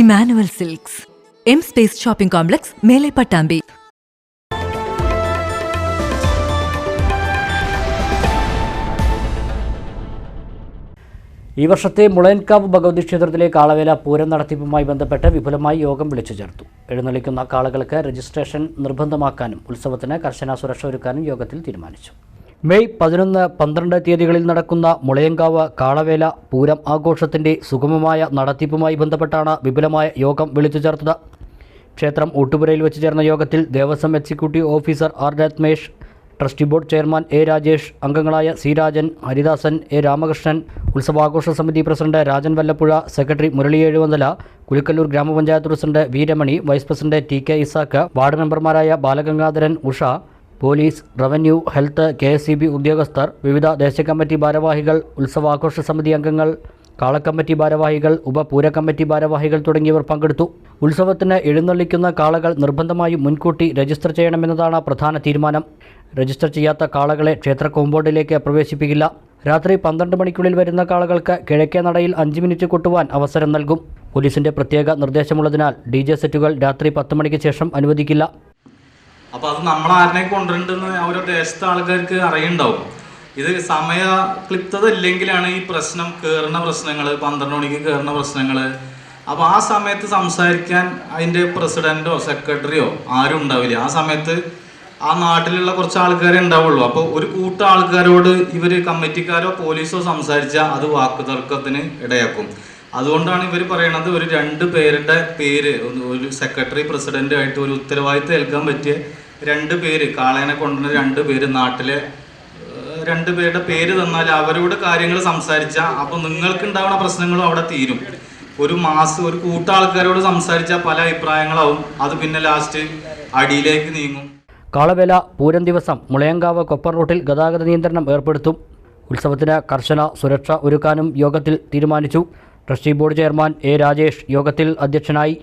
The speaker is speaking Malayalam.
Emmanuel silks. M space shopping complex മേലെ പട്ടാമ്പി. ഈ വർഷത്തെ മുളയൻകാവ് ഭഗവതി ക്ഷേത്രത്തിലെ കാളവേല പൂരം നടത്തിപ്പുമായി ബന്ധപ്പെട്ട് വിപുലമായി യോഗം വിളിച്ചു ചേർത്തു. എഴുന്നള്ളിക്കുന്ന കാളകൾക്ക് രജിസ്ട്രേഷൻ നിർബന്ധമാക്കാനും ഉത്സവത്തിന് കർശന സുരക്ഷ ഒരുക്കാനും യോഗത്തിൽ തീരുമാനിച്ചു. മെയ് പതിനൊന്ന് പന്ത്രണ്ട് തീയതികളിൽ നടക്കുന്ന മുളയങ്കാവ് കാളവേല പൂരം ആഘോഷത്തിന്റെ സുഗമമായ നടത്തിപ്പുമായി ബന്ധപ്പെട്ടാണ് വിപുലമായ യോഗം വിളിച്ചു ചേർത്തത്. ക്ഷേത്രം ഊട്ടുപുരയിൽ വെച്ച് ചേർന്ന യോഗത്തിൽ Devaswom executive officer R Ratmesh trustee board chairman A Rajesh അംഗങ്ങളായ സി രാജൻ ഹരിദാസൻ എ രാമകൃഷ്ണൻ ഉത്സവാഘോഷ സമിതി പ്രസിഡന്റ് രാജൻ വല്ലപ്പുഴ സെക്രട്ടറി മുരളി എഴുവന്തല കുലിക്കല്ലൂർ ഗ്രാമപഞ്ചായത്ത് president V vice president T K Isaac ward മെമ്പർമാരായ Balagangadharan Usha police revenue health K ഉദ്യോഗസ്ഥർ വിവിധ ദേശീയ കമ്മിറ്റി ഭാരവാഹികൾ ഉത്സവാഘോഷ സമിതി അംഗങ്ങൾ കാളക്കമ്മിറ്റി ഭാരവാഹികൾ ഉപപൂര കമ്മിറ്റി ഭാരവാഹികൾ തുടങ്ങിയവർ പങ്കെടുത്തു. ഉത്സവത്തിന് എഴുന്നള്ളിക്കുന്ന കാളകൾ നിർബന്ധമായും മുൻകൂട്ടി രജിസ്റ്റർ ചെയ്യണമെന്നതാണ് പ്രധാന തീരുമാനം. രജിസ്റ്റർ ചെയ്യാത്ത കാളകളെ ക്ഷേത്ര കോമ്പൗണ്ടിലേക്ക് പ്രവേശിപ്പിക്കില്ല. രാത്രി പന്ത്രണ്ട് മണിക്കുള്ളിൽ വരുന്ന കാളകൾക്ക് കിഴക്കേ നടയിൽ അഞ്ച് മിനിറ്റ് കൊട്ടുവാൻ അവസരം നൽകും. പോലീസിന്റെ പ്രത്യേക നിർദ്ദേശമുള്ളതിനാൽ ഡി സെറ്റുകൾ രാത്രി പത്ത് മണിക്ക് ശേഷം അനുവദിക്കില്ല. അപ്പൊ അത് നമ്മൾ ആരനെ കൊണ്ടുവരണ്ടെന്ന് ഓരോ ദേശത്തെ ആൾക്കാർക്ക് അറിയുണ്ടാവും. ഇത് സമയ ക്ലിപ്തത ഇല്ലെങ്കിലാണ് ഈ പ്രശ്നം കയറുന്ന പ്രശ്നങ്ങൾ പന്ത്രണ്ട് മണിക്ക് കയറുന്ന പ്രശ്നങ്ങൾ അപ്പൊ ആ സമയത്ത് സംസാരിക്കാൻ അതിന്റെ പ്രസിഡന്റോ സെക്രട്ടറിയോ ആരും ഉണ്ടാവില്ല. ആ സമയത്ത് ആ നാട്ടിലുള്ള കുറച്ച് ആൾക്കാരെ ഉണ്ടാവുള്ളൂ. അപ്പോൾ ഒരു കൂട്ടം ആൾക്കാരോട് ഇവർ കമ്മിറ്റിക്കാരോ പോലീസോ സംസാരിച്ചാൽ അത് വാക്കുതർക്കത്തിന് ഇടയാക്കും. അതുകൊണ്ടാണ് ഇവർ പറയണത് ഒരു രണ്ട് പേരുടെ പേര് ഒരു സെക്രട്ടറി പ്രസിഡന്റ് ആയിട്ട് ഒരു ഉത്തരവാദിത്തം ഏൽക്കാൻ പറ്റിയ രണ്ട് പേര് കാളേനെ കൊണ്ടുവന്ന രണ്ട് പേര് നാട്ടിലെ രണ്ട് പേരുടെ പേര് തന്നാൽ അവരോട് കാര്യങ്ങൾ സംസാരിച്ചാൽ അപ്പോൾ നിങ്ങൾക്ക് ഉണ്ടാവുന്ന പ്രശ്നങ്ങളും അവിടെ തീരും. ഒരു മാസം ഒരു കൂട്ട ആൾക്കാരോട് സംസാരിച്ചാൽ പല അഭിപ്രായങ്ങളാവും. അത് പിന്നെ ലാസ്റ്റ് അടിയിലേക്ക് നീങ്ങും. കാളവേല പൂരം ദിവസം മുളയങ്കാവ് കൊപ്പർ റൂട്ടിൽ ഗതാഗത നിയന്ത്രണം ഏർപ്പെടുത്തും. ഉത്സവത്തിന് കർശന സുരക്ഷ ഒരുക്കാനും യോഗത്തിൽ തീരുമാനിച്ചു. Trustee board chairman A Rajesh യോഗത്തിൽ അധ്യക്ഷനായി